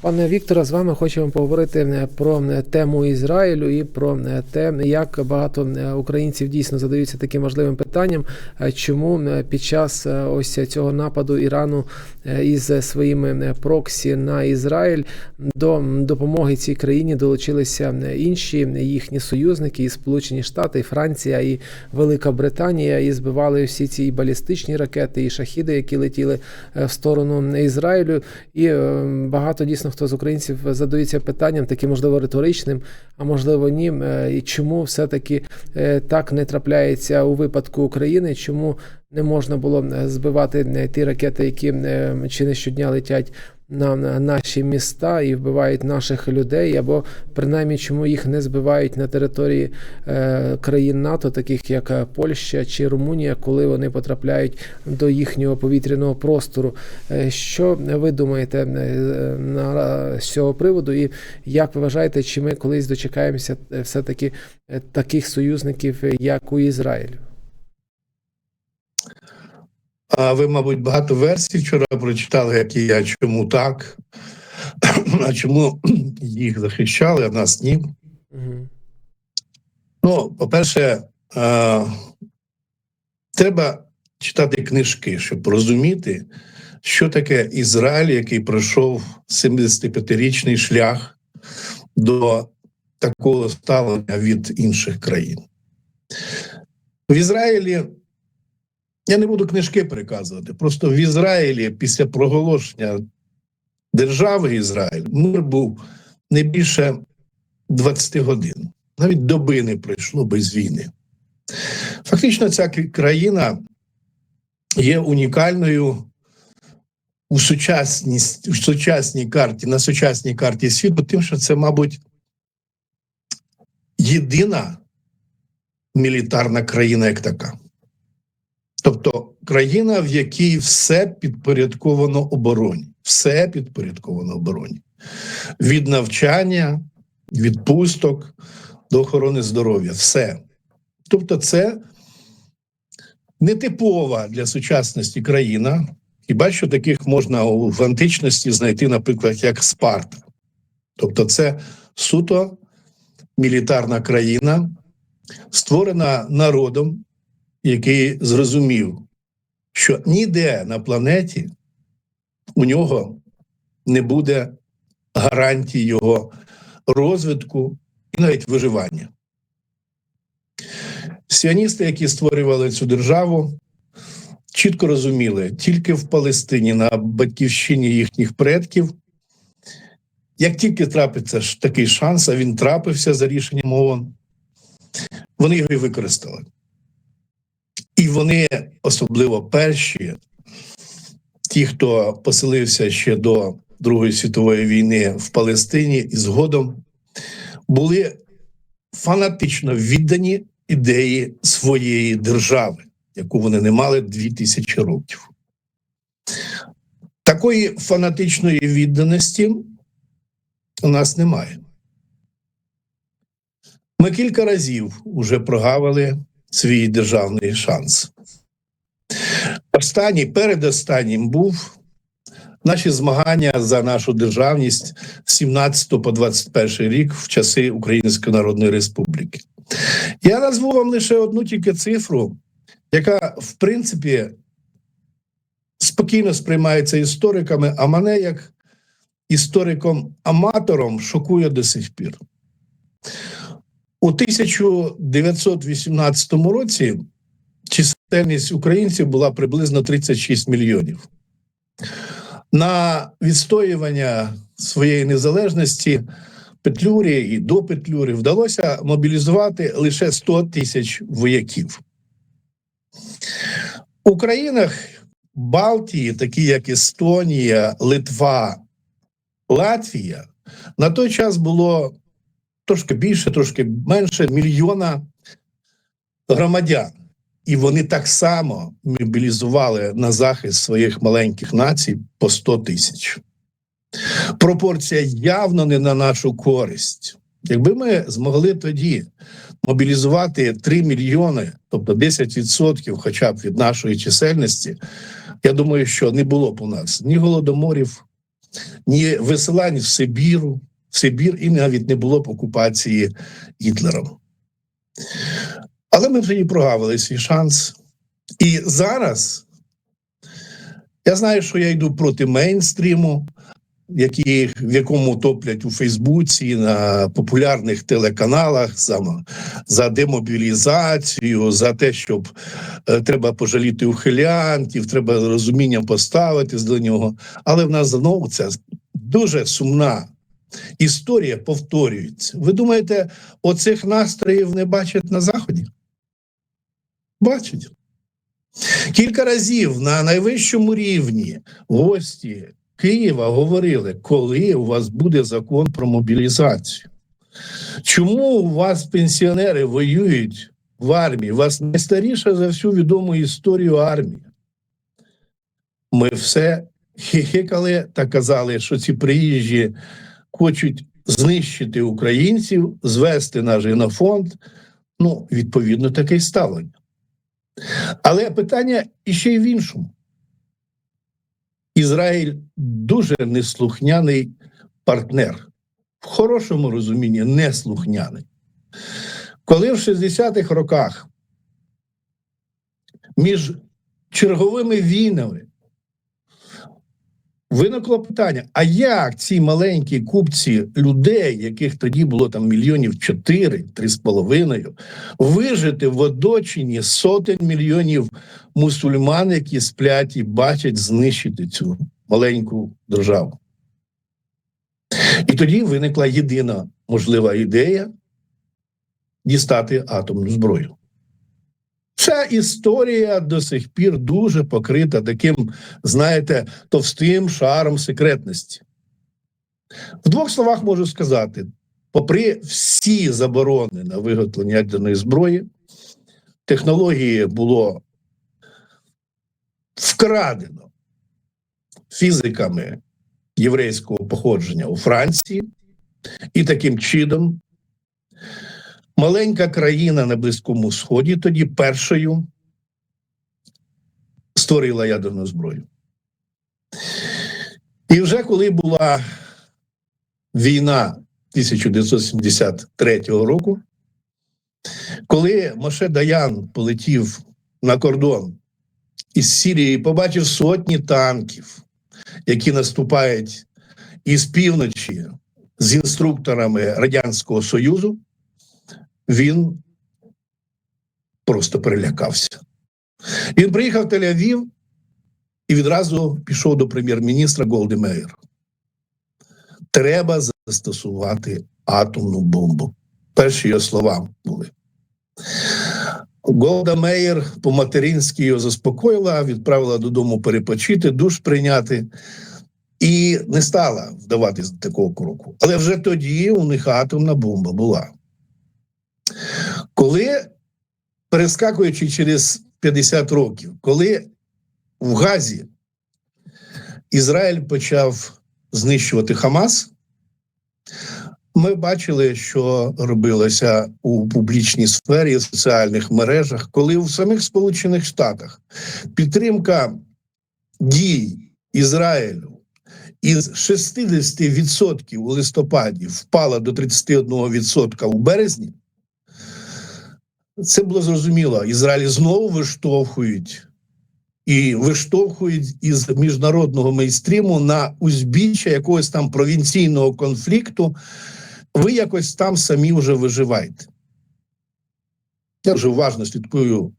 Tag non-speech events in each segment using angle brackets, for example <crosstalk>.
Пане Вікторе, з вами хочемо поговорити е, про е, тему Ізраїлю і про е, те, як багато е, українців дійсно задаються таким важливим питанням, е, чому е, під час е, ось цього нападу Ірану е, із своїми е, проксі на Ізраїль до допомоги цій країні долучилися е, інші їхні союзники, і Сполучені Штати, і Франція, і Велика Британія, і збивали всі ці і балістичні ракети, і шахіди, які летіли е, в сторону Ізраїлю. І е, багато дійсно хто з українців задається питанням, таким можливо риторичним, а можливо ні. е, І чому все-таки е, так не трапляється у випадку України? Чому не можна було е, збивати ті ракети, які чи не щодня летять на на наші міста і вбивають наших людей, або принаймні чому їх не збивають на території е, країн НАТО, таких як е, Польща чи Румунія, коли вони потрапляють до їхнього повітряного простору. Е, Що ви думаєте е, на з цього приводу, і як ви вважаєте, чи ми колись дочекаємося е, все-таки е, таких союзників, як у Ізраїлю? А ви, мабуть, багато версій вчора прочитали, як і я, чому так, <clears throat> а чому <clears throat> їх захищали, а нас ні. Мгм. Ну, по-перше, е, треба читати книжки, щоб розуміти, що таке Ізраїль, який пройшов 75-річний шлях до такого ставлення від інших країн. В Ізраїлі я не буду книжки переказувати. Просто в Ізраїлі після проголошення держави Ізраїль мир був не більше 20 годин. Навіть доби не пройшло без війни. Фактично, ця країна є унікальною у, сучасність, у сучасній карті, на сучасній карті світу, тим, що це, мабуть, єдина мілітарна країна як така. Тобто країна, в якій все підпорядковано обороні, все підпорядковано обороні. Від навчання, відпусток до охорони здоров'я, все. Тобто, це нетипова для сучасності країна. Хіба що таких можна в античності знайти, наприклад, як Спарта. Тобто, це суто мілітарна країна, створена народом, який зрозумів, що ніде на планеті у нього не буде гарантій його розвитку і навіть виживання. Сіоністи, які створювали цю державу, чітко розуміли, тільки в Палестині, на батьківщині їхніх предків, як тільки трапиться такий шанс, а він трапився за рішенням ООН, вони його і використали. І вони, особливо перші, ті, хто поселився ще до Другої світової війни в Палестині і згодом, були фанатично віддані ідеї своєї держави, яку вони не мали дві тисячі років. Такої фанатичної відданості у нас немає. Ми кілька разів уже прогавили свій державний шанс. Останній, передостаннім був наші змагання за нашу державність з 17 по 21 рік в часи Української Народної Республіки. Я назву вам лише одну тільки цифру, яка, в принципі, спокійно сприймається істориками, а мене як істориком-аматором шокує до сих пір. У 1918 році чисельність українців була приблизно 36 мільйонів. На відстоювання своєї незалежності Петлюрі і до Петлюри вдалося мобілізувати лише 100 тисяч вояків. У країнах Балтії, такі як Естонія, Литва, Латвія, на той час було трошки більше, трошки менше мільйона громадян. І вони так само мобілізували на захист своїх маленьких націй по 100 тисяч. Пропорція явно не на нашу користь. Якби ми змогли тоді мобілізувати 3 мільйони, тобто 10% хоча б від нашої чисельності, я думаю, що не було б у нас ні голодоморів, ні висилань в Сибіру, Сибір і навіть не було б окупації Гітлером. Але ми вже і прогавили свій шанс. І зараз я знаю, що я йду проти мейнстріму, які, в якому топлять у Фейсбуці, на популярних телеканалах за, за демобілізацію, за те, щоб е, треба пожаліти ухилянтів, треба розумінням поставитись до нього. Але в нас знову ця дуже сумна історія повторюється. Ви думаєте, оцих настроїв не бачать на Заході? Бачать. Кілька разів на найвищому рівні гості Києва говорили, коли у вас буде закон про мобілізацію. Чому у вас пенсіонери воюють в армії? У вас найстаріша за всю відому історію армія. Ми все хихикали та казали, що ці приїжджі хочуть знищити українців, звести наш генофонд. Ну, відповідно, таке ставлення. Але питання іще й в іншому. Ізраїль дуже неслухняний партнер, в хорошому розумінні неслухняний. Коли в 60-х роках між черговими війнами виникло питання: а як ці маленькі купці людей, яких тоді було там мільйонів чотири, три з половиною, вижити в оточенні сотень мільйонів мусульман, які сплять і бачать знищити цю маленьку державу? І тоді виникла єдина можлива ідея дістати атомну зброю. Ця історія до сих пір дуже покрита таким, знаєте, товстим шаром секретності. В двох словах можу сказати: попри всі заборони на виготовлення ядерної зброї, технології було вкрадено фізиками єврейського походження у Франції, і таким чином маленька країна на Близькому Сході тоді першою створила ядерну зброю. І вже коли була війна 1973 року, коли Моше Даян полетів на кордон із Сірії, побачив сотні танків, які наступають із півночі з інструкторами Радянського Союзу, він просто перелякався. Він приїхав в Тель-Авів і відразу пішов до прем'єр-міністра Голди Меєр. Треба застосувати атомну бомбу. Перші його слова були. Голда Меєр по-материнськи його заспокоїла, відправила додому перепочити, душ прийняти і не стала вдаватись до такого кроку. Але вже тоді у них атомна бомба була. Коли, перескакуючи через 50 років, коли в Газі Ізраїль почав знищувати Хамас, ми бачили, що робилося у публічній сфері, в соціальних мережах, коли в самих Сполучених Штатах підтримка дій Ізраїлю із 60% у листопаді впала до 31% у березні. Це було зрозуміло. Ізраїль знову виштовхують і виштовхують із міжнародного мейстріму на узбіччя якогось там провінційного конфлікту. Ви якось там самі вже виживаєте. Я вже уважно слідкую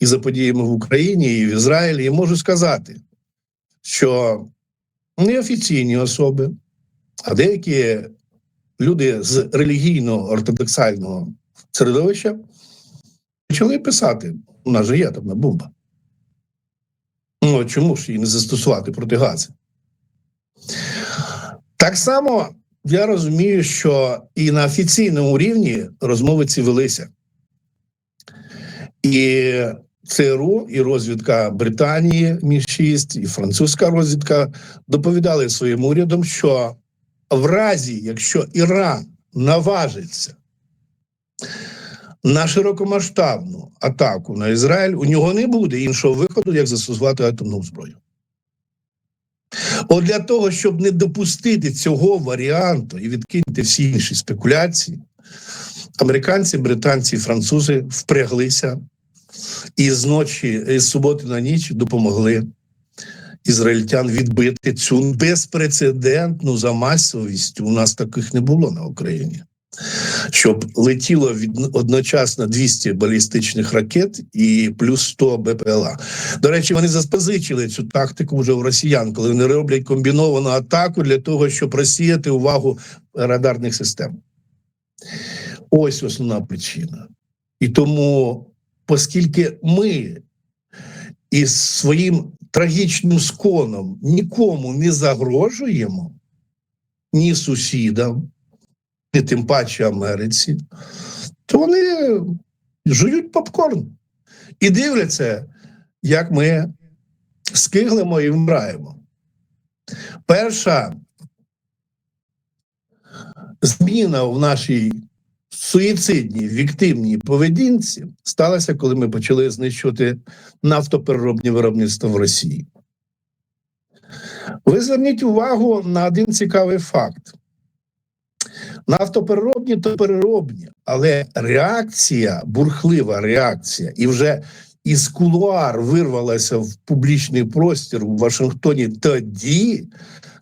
і за подіями в Україні, і в Ізраїлі, і можу сказати, що неофіційні особи, а деякі люди з релігійного ортодоксального середовища почали писати: у нас же є атомна бомба. Ну, чому ж її не застосувати проти газу? Так само я розумію, що і на офіційному рівні розмови ці велися. І ЦРУ, і розвідка Британії, між 6 і французька розвідка доповідали своїм урядом, що в разі, якщо Іран наважиться на широкомасштабну атаку на Ізраїль, у нього не буде іншого виходу, як застосувати атомну зброю. От для того, щоб не допустити цього варіанту і відкинути всі інші спекуляції, американці, британці і французи впряглися і з ночі, і з суботи на ніч допомогли ізраїльтян відбити цю безпрецедентну за масовістю. У нас таких не було на Україні. Щоб летіло від одночасно 200 балістичних ракет і плюс 100 БПЛА. До речі, вони запозичили цю тактику вже у росіян, коли вони роблять комбіновану атаку для того, щоб розсіяти увагу радарних систем. Ось основна причина. І тому, оскільки ми із своїм трагічним сконом нікому не загрожуємо, ні сусідам, ні тим паче Америці, то вони жують попкорн і дивляться, як ми скиглимо і вмираємо. Перша зміна в нашій суїцидній віктивній поведінці сталася, коли ми почали знищувати нафтопереробні виробництва в Росії. Ви зверніть увагу на один цікавий факт. Нафтопереробні то переробні, але реакція, бурхлива реакція, і вже із кулуар вирвалася в публічний простір у Вашингтоні тоді,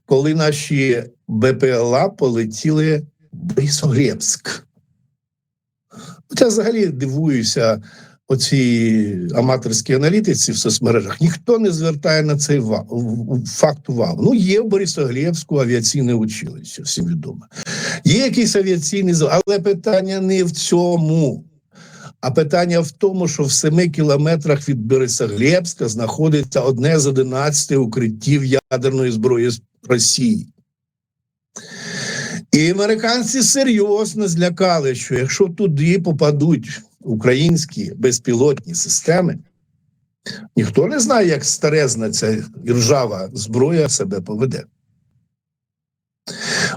коли наші БПЛА полетіли в Борисоглебськ. От я взагалі дивуюся оцій аматорській аналітиці в соцмережах. Ніхто не звертає на цей факт увагу. Ну, є в Борисоглебську авіаційне училище, всім відомо. Є якийсь авіаційний завод, але питання не в цьому. А питання в тому, що в 7 кілометрах від Борисоглебська знаходиться одне з 11 укриттів ядерної зброї Росії. І американці серйозно злякали, що якщо туди попадуть українські безпілотні системи, ніхто не знає, як старезна ця ржава зброя себе поведе.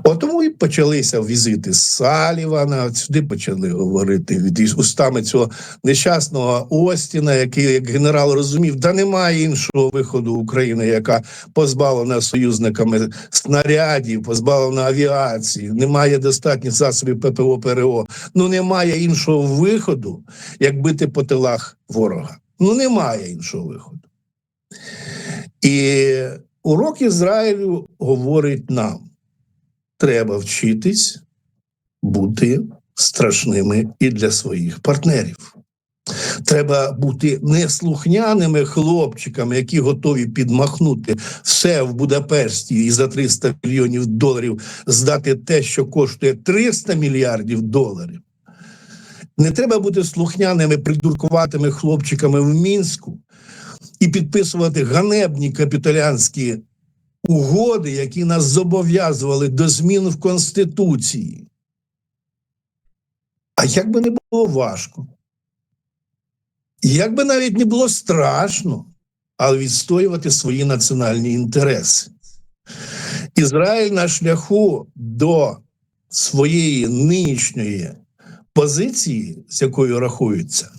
От тому і почалися візити Салівана, сюди почали говорити від устами цього нещасного Остіна, який як генерал розумів, да немає іншого виходу України, яка позбавлена союзниками снарядів, позбавлена авіації, немає достатніх засобів ППО ПРО. Ну немає іншого виходу, як бити по тилах ворога. Ну немає іншого виходу. І урок Ізраїлю говорить нам треба вчитись бути страшними і для своїх партнерів. Треба бути неслухняними хлопчиками, які готові підмахнути все в Будапешті і за 300 мільйонів доларів здати те, що коштує 300 мільярдів доларів. Не треба бути слухняними придуркуватими хлопчиками в Мінську і підписувати ганебні капіталянські угоди, які нас зобов'язували до змін в Конституції. А як би не було важко, як би навіть не було страшно, але відстоювати свої національні інтереси. Ізраїль на шляху до своєї нинішньої позиції, з якою рахується,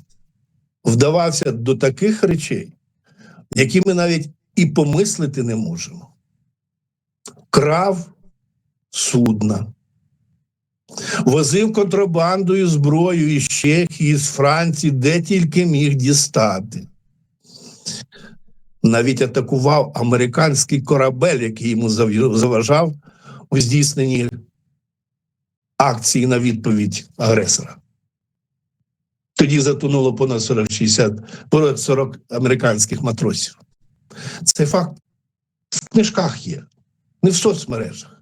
вдавався до таких речей, які ми навіть і помислити не можемо крав судна, возив контрабандою зброю із Чехії, з Франції, де тільки міг дістати. Навіть атакував американський корабель, який йому заважав у здійсненні акції на відповідь агресора. Тоді затонуло понад 40-60, понад 40 американських матросів. Це факт в книжках є не в соцмережах.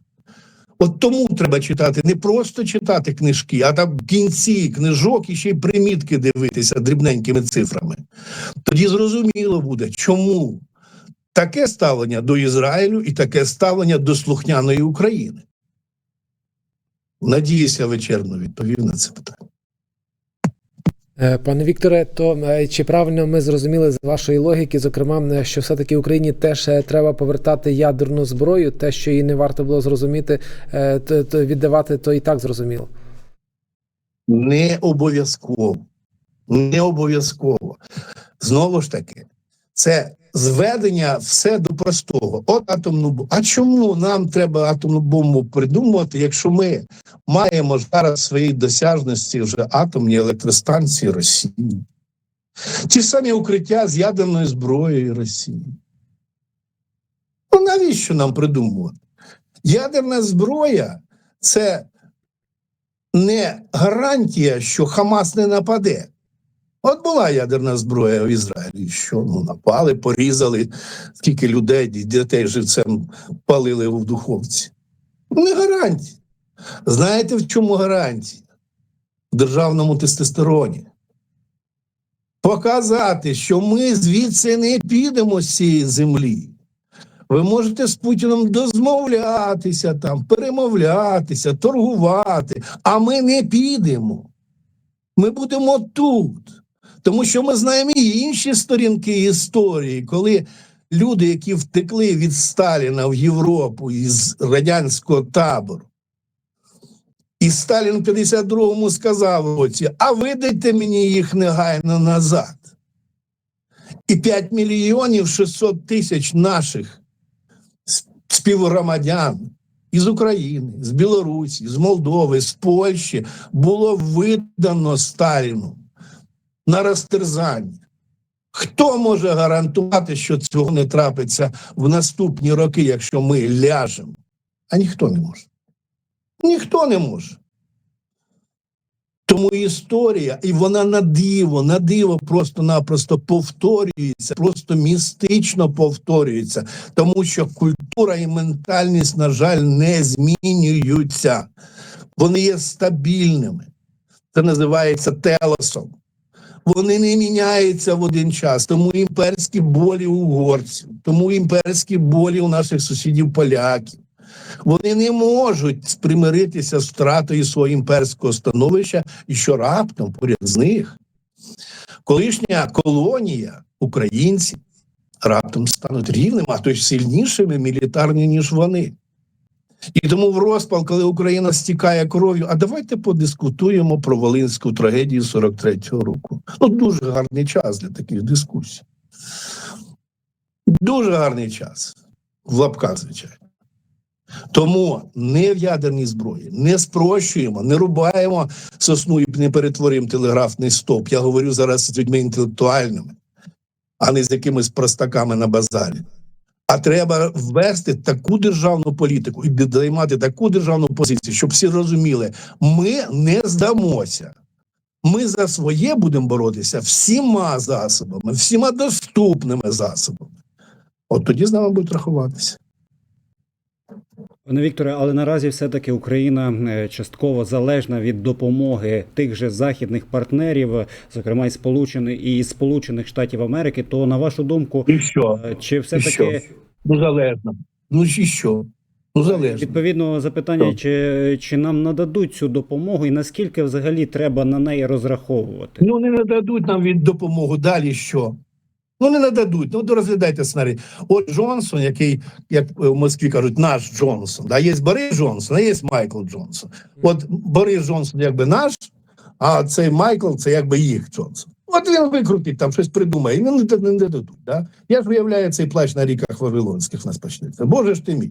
От тому треба читати, не просто читати книжки, а там в кінці книжок і ще й примітки дивитися дрібненькими цифрами. Тоді зрозуміло буде, чому таке ставлення до Ізраїлю і таке ставлення до слухняної України. Надіюся, вечерно відповів на це питання. Е, Пане Вікторе, то е, чи правильно ми зрозуміли з вашої логіки, зокрема, е, що все-таки Україні теж треба повертати ядерну зброю, те, що її не варто було зрозуміти, то, то віддавати, то і так зрозуміло. Не обов'язково. Не обов'язково. Знову ж таки, це зведення все до простого. От атомну бомбу. А чому нам треба атомну бомбу придумувати, якщо ми маємо зараз в своїй досяжності вже атомні електростанції Росії? Ті самі укриття з ядерною зброєю Росії. Ну навіщо нам придумувати? Ядерна зброя це не гарантія, що Хамас не нападе. От була ядерна зброя в Ізраїлі, що ну, напали, порізали, скільки людей, дітей живцем палили в духовці. Не гарантія. Знаєте, в чому гарантія? В державному тестостероні. Показати, що ми звідси не підемо з цієї землі. Ви можете з Путіном дозмовлятися, там, перемовлятися, торгувати, а ми не підемо. Ми будемо тут. Тому що ми знаємо і інші сторінки історії, коли люди, які втекли від Сталіна в Європу із радянського табору, і Сталін в 52-му сказав оці, а видайте мені їх негайно назад. І 5 мільйонів 600 тисяч наших співгромадян із України, з Білорусі, з Молдови, з Польщі було видано Сталіну на розтерзання. Хто може гарантувати, що цього не трапиться в наступні роки, якщо ми ляжемо? А ніхто не може. Ніхто не може. Тому історія, і вона на диво, на диво просто-напросто повторюється, просто містично повторюється, тому що культура і ментальність, на жаль, не змінюються. Вони є стабільними. Це називається телосом. Вони не міняються в один час. Тому імперські болі угорців, тому імперські болі у наших сусідів поляків. Вони не можуть примиритися з втратою свого імперського становища, і що раптом поряд з них колишня колонія українців раптом стануть рівними, а то й сильнішими мілітарно, ніж вони. І тому в розпал, коли Україна стікає кров'ю, а давайте подискутуємо про Волинську трагедію 43-го року. Ну, дуже гарний час для таких дискусій. Дуже гарний час. В лапках, звичайно. Тому не в ядерній зброї, не спрощуємо, не рубаємо сосну і не перетворюємо телеграфний стовп. Я говорю зараз з людьми інтелектуальними, а не з якимись простаками на базарі. А треба ввести таку державну політику і займати таку державну позицію, щоб всі розуміли, ми не здамося. Ми за своє будемо боротися всіма засобами, всіма доступними засобами. От тоді з нами будуть рахуватися. Пане Вікторе, але наразі все-таки Україна е, частково залежна від допомоги тих же західних партнерів, зокрема і Сполучених і Сполучених Штатів Америки. То на вашу думку, І що? е, чи все таки? Ну, залежно. Ну і що? Ну, залежно. відповідно запитання, чи, чи нам нададуть цю допомогу, і наскільки взагалі треба на неї розраховувати? Ну, не нададуть нам від допомогу. Далі що? Ну, не нададуть. Ну, розглядайте сценарій. От Джонсон, який, як в Москві кажуть, наш Джонсон. Да? Є Борис Джонсон, а є Майкл Джонсон. От Борис Джонсон якби наш, а цей Майкл це якби їх Джонсон. От він викрутить там щось придумає, і не, не, не дадуть. Да? Я ж уявляю цей плач на ріках Вавилонських нас почнеться. Боже ж ти мій.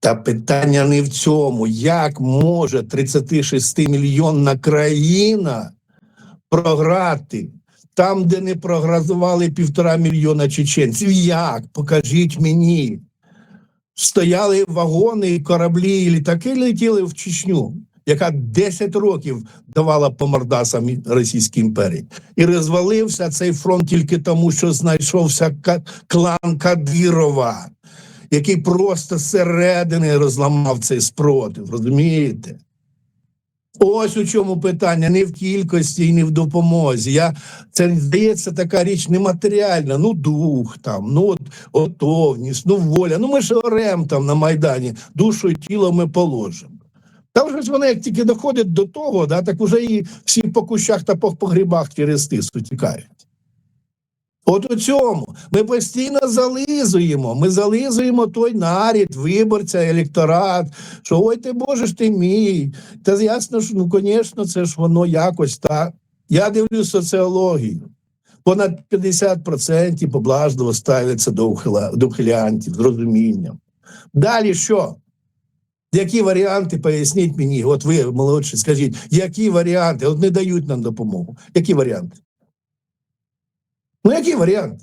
Та питання не в цьому. Як може 36 мільйонна країна програти там, де не програзували півтора мільйона чеченців? Як? Покажіть мені. Стояли вагони, кораблі, і літаки летіли в Чечню, яка 10 років давала по мордасам Російській імперії. І розвалився цей фронт тільки тому, що знайшовся клан Кадирова який просто зсередини розламав цей спротив, розумієте? Ось у чому питання не в кількості і не в допомозі. Я, це здається така річ нематеріальна. Ну, дух там, ну от готовність, ну воля. Ну ми ж орем там на Майдані, душу і тіло ми положимо. Та вже ж вони як тільки доходять до того, да, так вже і всі по кущах та по погрібах через тису тікають. От у цьому ми постійно зализуємо. Ми зализуємо той нарід, виборця, електорат. Що ой ти Боже ж ти мій. Та ясно ж, ну звісно, це ж воно якось так. Я дивлюсь соціологію. Понад 50% поблажливо ставляться до ухилянтів з розумінням. Далі що? Які варіанти поясніть мені? От ви, молодші, скажіть, які варіанти? От не дають нам допомогу. Які варіанти? Ну, який варіант?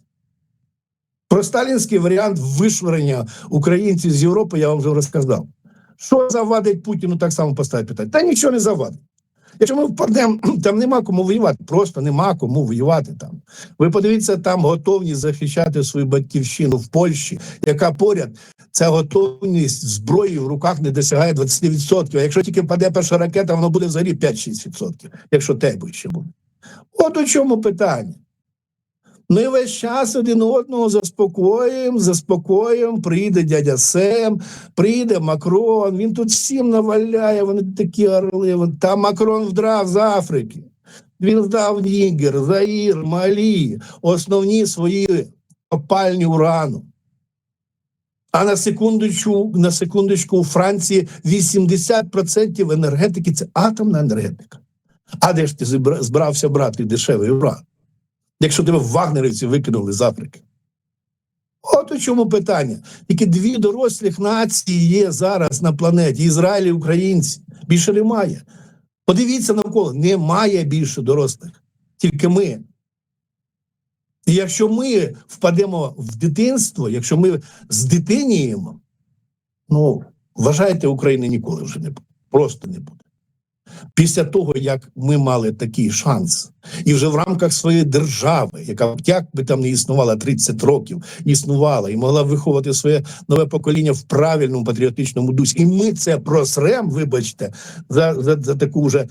Про сталінський варіант вишвирення українців з Європи я вам вже розказав. Що завадить Путіну так само поставити питання? Та нічого не завадить. Якщо ми впадемо, <clears throat> там нема кому воювати, просто нема кому воювати там. Ви подивіться, там готовність захищати свою батьківщину в Польщі, яка поряд ця готовність зброї в руках не досягає 20%. А якщо тільки впаде перша ракета, воно буде взагалі 5-6%, якщо тебе ще буде. От у чому питання. Ми весь час один одного заспокоїмо, заспокоїмо, прийде дядя Сем, прийде Макрон, він тут всім наваляє, вони такі орли. Там Макрон вдрав з Африки. Він здав Нігер, Заїр, Малі, основні свої копальні урану. А на секундочку, на секундочку, у Франції 80% енергетики це атомна енергетика. А де ж ти збирався брати дешевий уран? Якщо тебе вагнерівці викинули з Африки? От у чому питання. Тільки дві дорослих нації є зараз на планеті Ізраїль і українці. Більше немає. Подивіться навколо, немає більше дорослих. Тільки ми. І якщо ми впадемо в дитинство, якщо ми здитиніємо, ну, вважайте, України ніколи вже не буде. Просто не буде. Після того, як ми мали такий шанс, і вже в рамках своєї держави, яка як би там не існувала 30 років, існувала і могла виховати своє нове покоління в правильному патріотичному дусі. І ми це просрем, вибачте, за, за, за таку вже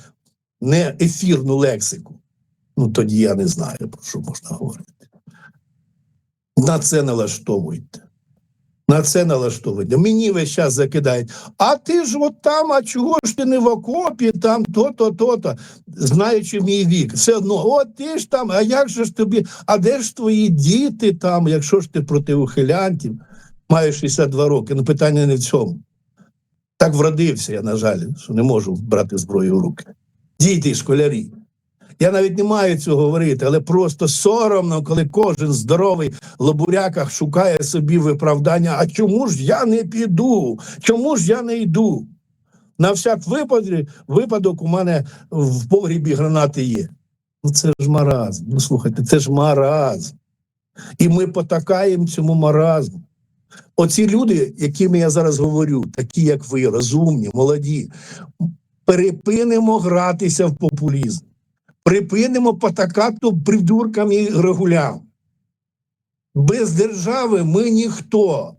не ефірну лексику. Ну тоді я не знаю, про що можна говорити. На це налаштовуйте. На це налаштовуйте. Мені весь час закидають. А ти ж от там, а чого ж ти не в окопі, там то-то, то-то, знаючи мій вік, все одно, от ти ж там, а як же ж тобі, а де ж твої діти там, якщо ж ти проти ухилянтів, маєш 62 роки, ну питання не в цьому. Так вродився я, на жаль, що не можу брати зброю в руки. Діти, школярі. Я навіть не маю цього говорити, але просто соромно, коли кожен здоровий лобуряках шукає собі виправдання. А чому ж я не піду? Чому ж я не йду? На всяк випадок, випадок у мене в погрібі гранати є. Ну це ж маразм. Ну слухайте, це ж маразм. І ми потакаємо цьому маразму. Оці люди, якими я зараз говорю, такі як ви, розумні, молоді, перепинемо гратися в популізм. Припинимо потакати придуркам і регулям. Без держави ми ніхто.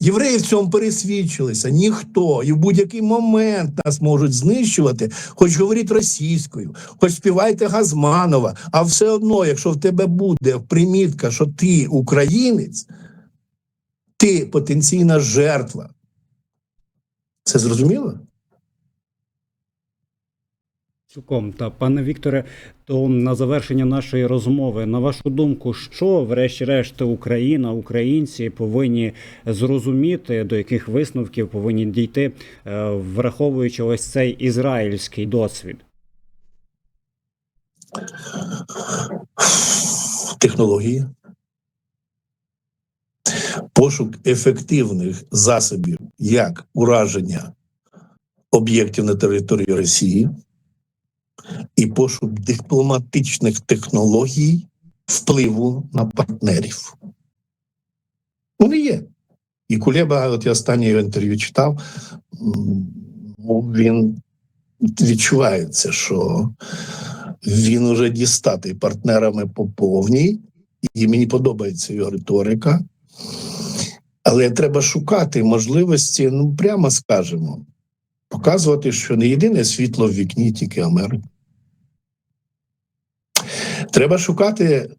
Євреї в цьому пересвідчилися, ніхто. І в будь-який момент нас можуть знищувати, хоч говоріть російською, хоч співайте Газманова. А все одно, якщо в тебе буде примітка, що ти українець, ти потенційна жертва. Це зрозуміло? Цілком та пане Вікторе, то на завершення нашої розмови, на вашу думку, що, врешті-решт, Україна, українці повинні зрозуміти, до яких висновків повинні дійти, е, враховуючи ось цей ізраїльський досвід? технології, пошук ефективних засобів як ураження об'єктів на території Росії, і пошук дипломатичних технологій впливу на партнерів. Вони є. І Кулеба, от я останнє його інтерв'ю читав, він відчувається, що він уже дістатий партнерами по повній, і мені подобається його риторика. Але треба шукати можливості, ну прямо скажемо, показувати, що не єдине світло в вікні, тільки Америка. Треба шукати,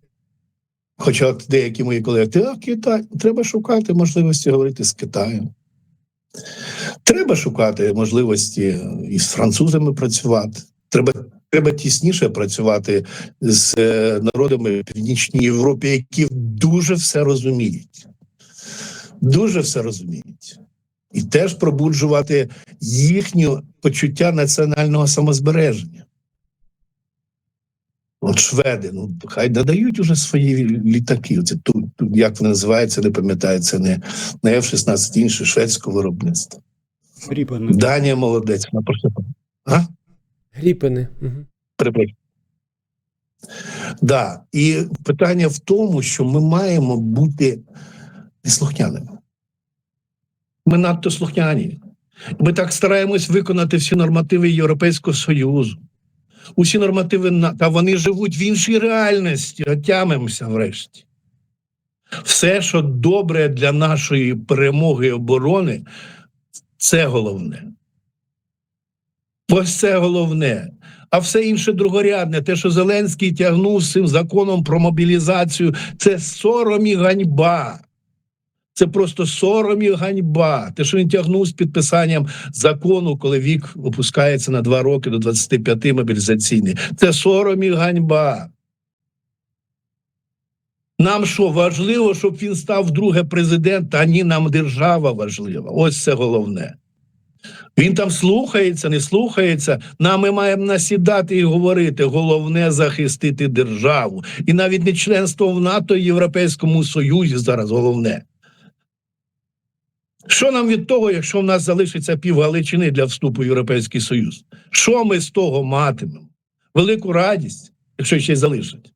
хоча деякі мої колеги, Китай, треба шукати можливості говорити з Китаєм. Треба шукати можливості із французами працювати. Треба, треба тісніше працювати з е, народами Північній Європі, які дуже все розуміють. Дуже все розуміють. І теж пробуджувати їхнє почуття національного самозбереження. От шведи, ну хай додають уже свої літаки. Оце тут, тут як вони називаються, не пам'ятаю, це не, не F-16, інше шведського виробництва. Ріпен. Данія молодець, вона просто. А? Гріпини. Угу. Перепрошую. Да. І питання в тому, що ми маємо бути неслухняними. Ми надто слухняні. Ми так стараємось виконати всі нормативи Європейського Союзу. Усі нормативи та вони живуть в іншій реальності. Отямимося врешті. Все, що добре для нашої перемоги і оборони, це головне. Ось це головне. А все інше другорядне, те, що Зеленський тягнув з цим законом про мобілізацію, це сором і ганьба. Це просто сором і ганьба. Те, що він тягнув з підписанням закону, коли вік опускається на 2 роки до 25 мобілізаційний, це сором і ганьба. Нам що важливо, щоб він став вдруге президентом, а ні, нам держава важлива. Ось це головне. Він там слухається, не слухається. Нам ми маємо насідати і говорити. Головне захистити державу. І навіть не членство в НАТО і Європейському Союзі зараз головне. Що нам від того, якщо в нас залишиться пів Галичини для вступу в Європейський Союз? Що ми з того матимемо? Велику радість, якщо ще й залишать.